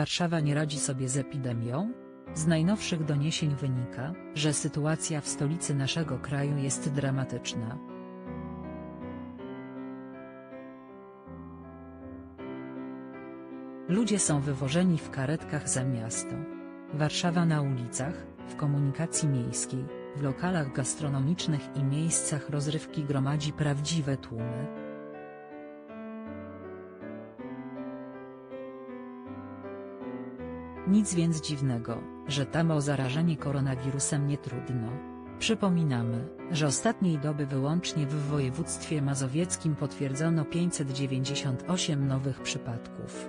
Warszawa nie radzi sobie z epidemią? Z najnowszych doniesień wynika, że sytuacja w stolicy naszego kraju jest dramatyczna. Ludzie są wywożeni w karetkach za miasto. Warszawa na ulicach, w komunikacji miejskiej, w lokalach gastronomicznych i miejscach rozrywki gromadzi prawdziwe tłumy. Nic więc dziwnego, że tam o zarażenie koronawirusem nie trudno. Przypominamy, że ostatniej doby wyłącznie w województwie mazowieckim potwierdzono 598 nowych przypadków.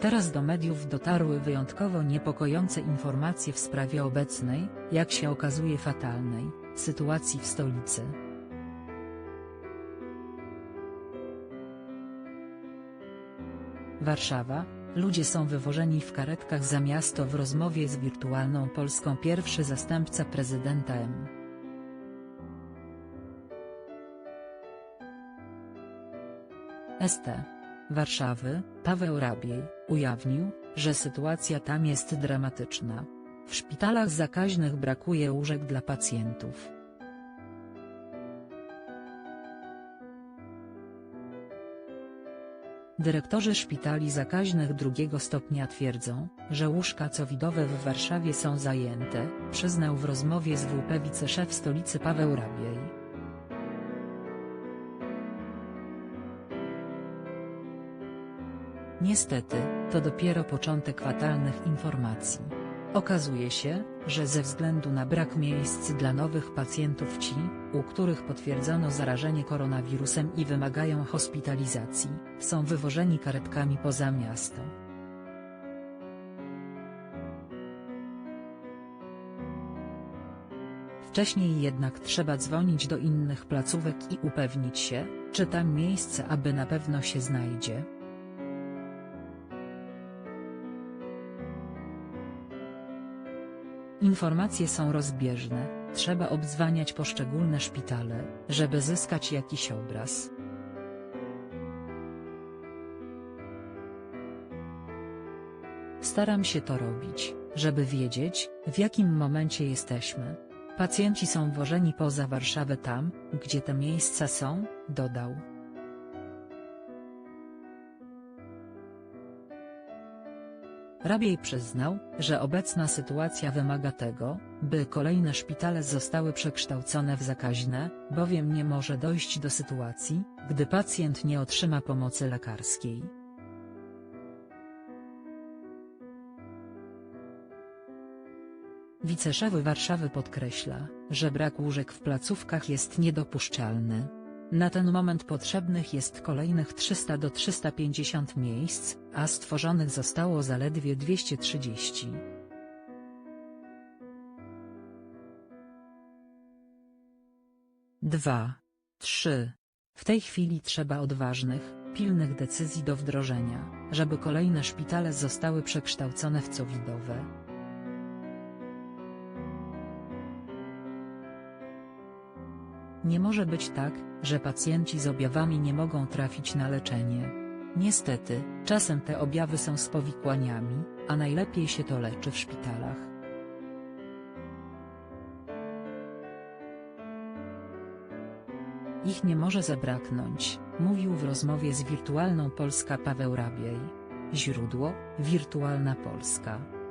Teraz do mediów dotarły wyjątkowo niepokojące informacje w sprawie obecnej, jak się okazuje fatalnej, sytuacji w stolicy. Warszawa, ludzie są wywożeni w karetkach za miasto w rozmowie z Wirtualną Polską pierwszy zastępca prezydenta M. ST. Warszawy, Paweł Rabiej, ujawnił, że sytuacja tam jest dramatyczna. W szpitalach zakaźnych brakuje łóżek dla pacjentów. Dyrektorzy szpitali zakaźnych drugiego stopnia twierdzą, że łóżka covidowe w Warszawie są zajęte, przyznał w rozmowie z WP wiceszef stolicy Paweł Rabiej. Niestety, to dopiero początek fatalnych informacji. Okazuje się, że ze względu na brak miejsc dla nowych pacjentów ci, u których potwierdzono zarażenie koronawirusem i wymagają hospitalizacji, są wywożeni karetkami poza miasto. Wcześniej jednak trzeba dzwonić do innych placówek i upewnić się, czy tam miejsce aby na pewno się znajdzie. Informacje są rozbieżne, trzeba obdzwaniać poszczególne szpitale, żeby zyskać jakiś obraz. Staram się to robić, żeby wiedzieć, w jakim momencie jesteśmy. Pacjenci są wożeni poza Warszawę tam, gdzie te miejsca są, dodał. Rabiej przyznał, że obecna sytuacja wymaga tego, by kolejne szpitale zostały przekształcone w zakaźne, bowiem nie może dojść do sytuacji, gdy pacjent nie otrzyma pomocy lekarskiej. Wiceszef Warszawy podkreśla, że brak łóżek w placówkach jest niedopuszczalny. Na ten moment potrzebnych jest kolejnych 300 do 350 miejsc, a stworzonych zostało zaledwie 230. Dwa, trzy. W tej chwili trzeba odważnych, pilnych decyzji do wdrożenia, żeby kolejne szpitale zostały przekształcone w covidowe. Nie może być tak, że pacjenci z objawami nie mogą trafić na leczenie. Niestety, czasem te objawy są z powikłaniami, a najlepiej się to leczy w szpitalach. Ich nie może zabraknąć, mówił w rozmowie z Wirtualną Polska Paweł Rabiej. Źródło, Wirtualna Polska.